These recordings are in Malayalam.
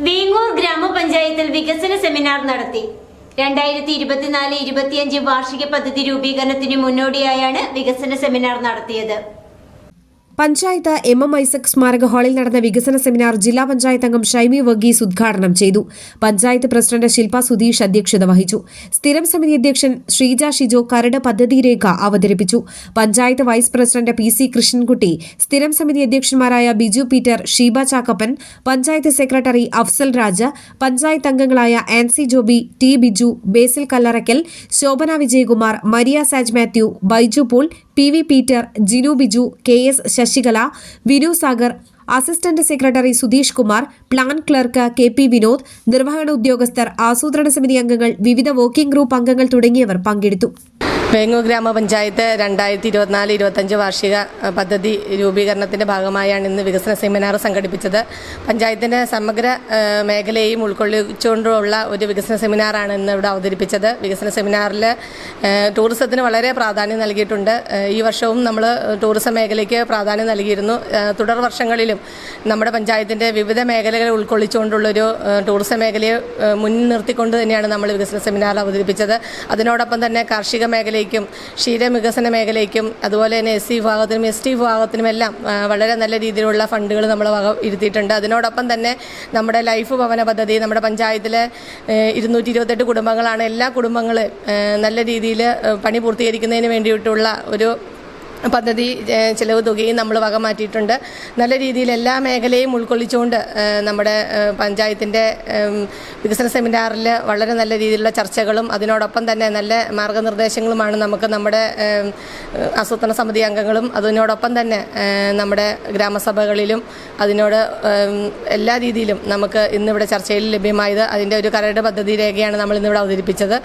വീങ്ങൂർ ഗ്രാമപഞ്ചായത്തിൽ വികസന സെമിനാർ നടത്തി. രണ്ടായിരത്തി ഇരുപത്തിനാല് ഇരുപത്തിയഞ്ച് വാർഷിക പദ്ധതി രൂപീകരണത്തിന് മുന്നോടിയായാണ് വികസന സെമിനാർ നടത്തിയത്. പഞ്ചായത്ത് എം എം ഐസക് സ്മാരക ഹാളിൽ നടന്ന വികസന സെമിനാർ ജില്ലാ പഞ്ചായത്ത് അംഗം ഷൈമി വർഗീസ് ഉദ്ഘാടനം ചെയ്തു. പഞ്ചായത്ത് പ്രസിഡന്റ് ശില്പ സുധീഷ് അധ്യക്ഷത വഹിച്ചു. സ്ഥിരം സമിതി അധ്യക്ഷൻ ശ്രീജ ഷിജോ കരട് പദ്ധതി രേഖ അവതരിപ്പിച്ചു. Panchayat vice president P C Krishnankutty സ്ഥിരം സമിതി അധ്യക്ഷന്മാരായ ബിജു പീറ്റർ ഷീബ ചാക്കപ്പൻ പഞ്ചായത്ത് സെക്രട്ടറി അഫ്സൽ രാജ പഞ്ചായത്ത് അംഗങ്ങളായ Ancy Joby T Biju Basil Kallarackal Shobhana Vijayakumar Maria Saj Mathew Baiju Paul P V Peter Jinu Biju K S Sasikala Vinu Sagar assistant secretary Sudheesh Kumar plan clerk K P Vinod നിർവഹണ ഉദ്യോഗസ്ഥർ ആസൂത്രണ സമിതി അംഗങ്ങൾ വിവിധ വർക്കിംഗ് ഗ്രൂപ്പ് അംഗങ്ങൾ തുടങ്ങിയവർ പങ്കെടുത്തു. വേങ്ങൂർ ഗ്രാമപഞ്ചായത്ത് രണ്ടായിരത്തി ഇരുപത്തിനാല് ഇരുപത്തഞ്ച് വാർഷിക പദ്ധതി രൂപീകരണത്തിന്റെ ഭാഗമായാണ് ഇന്ന് വികസന സെമിനാർ സംഘടിപ്പിച്ചത്. പഞ്ചായത്തിന്റെ സമഗ്ര മേഖലയെയും ഉൾക്കൊള്ളിച്ചുകൊണ്ടുള്ള ഒരു വികസന സെമിനാറാണ് ഇന്ന് ഇവിടെ അവതരിപ്പിച്ചത്. വികസന സെമിനാറിൽ ടൂറിസത്തിന് വളരെ പ്രാധാന്യം നൽകിയിട്ടുണ്ട്. ഈ വർഷവും നമ്മൾ ടൂറിസം മേഖലയ്ക്ക് പ്രാധാന്യം നൽകിയിരുന്നു. തുടർ വർഷങ്ങളിലും നമ്മുടെ പഞ്ചായത്തിന്റെ വിവിധ മേഖലകളെ ഉൾക്കൊള്ളിച്ചുകൊണ്ടുള്ളൊരു ടൂറിസം മേഖലയെ മുൻനിർത്തിക്കൊണ്ട് തന്നെയാണ് നമ്മൾ വികസന സെമിനാർ അവതരിപ്പിച്ചത്. അതിനോടൊപ്പം തന്നെ കാർഷിക മേഖലയ്ക്കും ക്ഷീരവികസന മേഖലയ്ക്കും അതുപോലെ തന്നെ എസ് സി വിഭാഗത്തിനും എസ് ടി വിഭാഗത്തിനുമെല്ലാം വളരെ നല്ല രീതിയിലുള്ള ഫണ്ടുകൾ നമ്മൾ വക ഇരുത്തിയിട്ടുണ്ട്. അതിനോടൊപ്പം തന്നെ നമ്മുടെ ലൈഫ് ഭവന പദ്ധതി നമ്മുടെ പഞ്ചായത്തിലെ ഇരുന്നൂറ്റി ഇരുപത്തെട്ട് കുടുംബങ്ങളാണ് എല്ലാ കുടുംബങ്ങളും നല്ല രീതിയിൽ പണി പൂർത്തീകരിക്കുന്നതിന് വേണ്ടിയിട്ടുള്ള ഒരു പദ്ധതി ചിലവ് തുകയും നമ്മൾ വക മാറ്റിയിട്ടുണ്ട്. നല്ല രീതിയിൽ എല്ലാ മേഖലയും ഉൾക്കൊള്ളിച്ചുകൊണ്ട് നമ്മുടെ പഞ്ചായത്തിന്റെ വികസന സെമിനാറിൽ വളരെ നല്ല രീതിയിലുള്ള ചർച്ചകളും അതിനോടൊപ്പം തന്നെ നല്ല മാർഗനിർദ്ദേശങ്ങളുമാണ് നമുക്ക് നമ്മുടെ ആസൂത്രണ സമിതി അംഗങ്ങളും അതിനോടൊപ്പം തന്നെ നമ്മുടെ ഗ്രാമസഭകളിലും അതിനോട് എല്ലാ രീതിയിലും നമുക്ക് ഇന്നിവിടെ ചർച്ചയിൽ ലഭ്യമായത് അതിന്റെ ഒരു കരട് പദ്ധതി രേഖയാണ് നമ്മൾ ഇന്നിവിടെ അവതരിപ്പിച്ചത്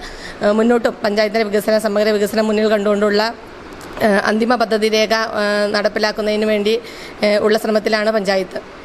മുന്നോട്ടും പഞ്ചായത്തിന്റെ വികസന സമഗ്ര വികസനം മുന്നിൽ കണ്ടുകൊണ്ടുള്ള അന്തിമ പദ്ധതി രേഖ നടപ്പിലാക്കുന്നതിന് വേണ്ടി ഉള്ള ശ്രമത്തിലാണ് പഞ്ചായത്ത്.